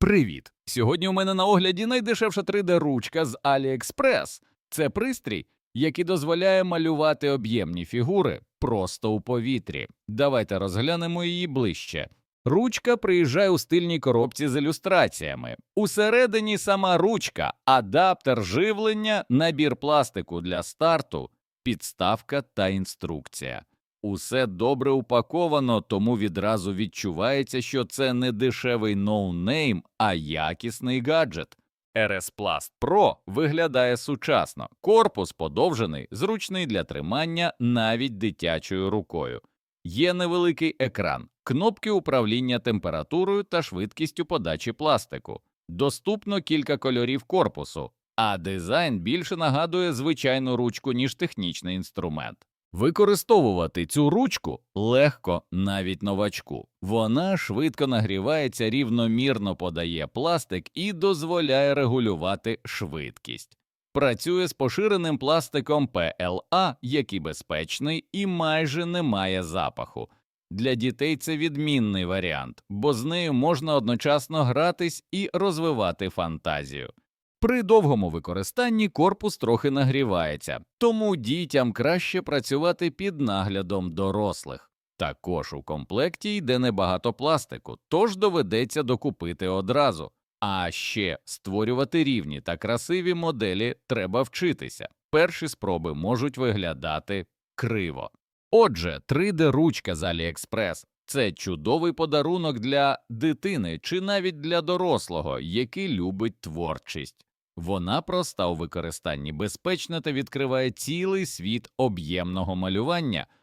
Привіт! Сьогодні у мене на огляді найдешевша 3D-ручка з AliExpress. Це пристрій, який дозволяє малювати об'ємні фігури просто у повітрі. Давайте розглянемо її ближче. Ручка приїжджає у стильній коробці з ілюстраціями. Усередині сама ручка, адаптер живлення, набір пластику для старту, підставка та інструкція. Усе добре упаковано, тому відразу відчувається, що це не дешевий ноунейм, а якісний гаджет. RS Plast Pro виглядає сучасно. Корпус подовжений, зручний для тримання навіть дитячою рукою. Є невеликий екран, кнопки управління температурою та швидкістю подачі пластику. Доступно кілька кольорів корпусу, а дизайн більше нагадує звичайну ручку, ніж технічний інструмент. Використовувати цю ручку легко навіть новачку. Вона швидко нагрівається, рівномірно подає пластик і дозволяє регулювати швидкість. Працює з поширеним пластиком PLA, який безпечний і майже не має запаху. Для дітей це відмінний варіант, бо з нею можна одночасно гратись і розвивати фантазію. При довгому використанні корпус трохи нагрівається, тому дітям краще працювати під наглядом дорослих. Також у комплекті йде небагато пластику, тож доведеться докупити одразу. А ще створювати рівні та красиві моделі треба вчитися. Перші спроби можуть виглядати криво. Отже, 3D-ручка з AliExpress – це чудовий подарунок для дитини чи навіть для дорослого, який любить творчість. Вона проста у використанні, безпечна та відкриває цілий світ об'ємного малювання –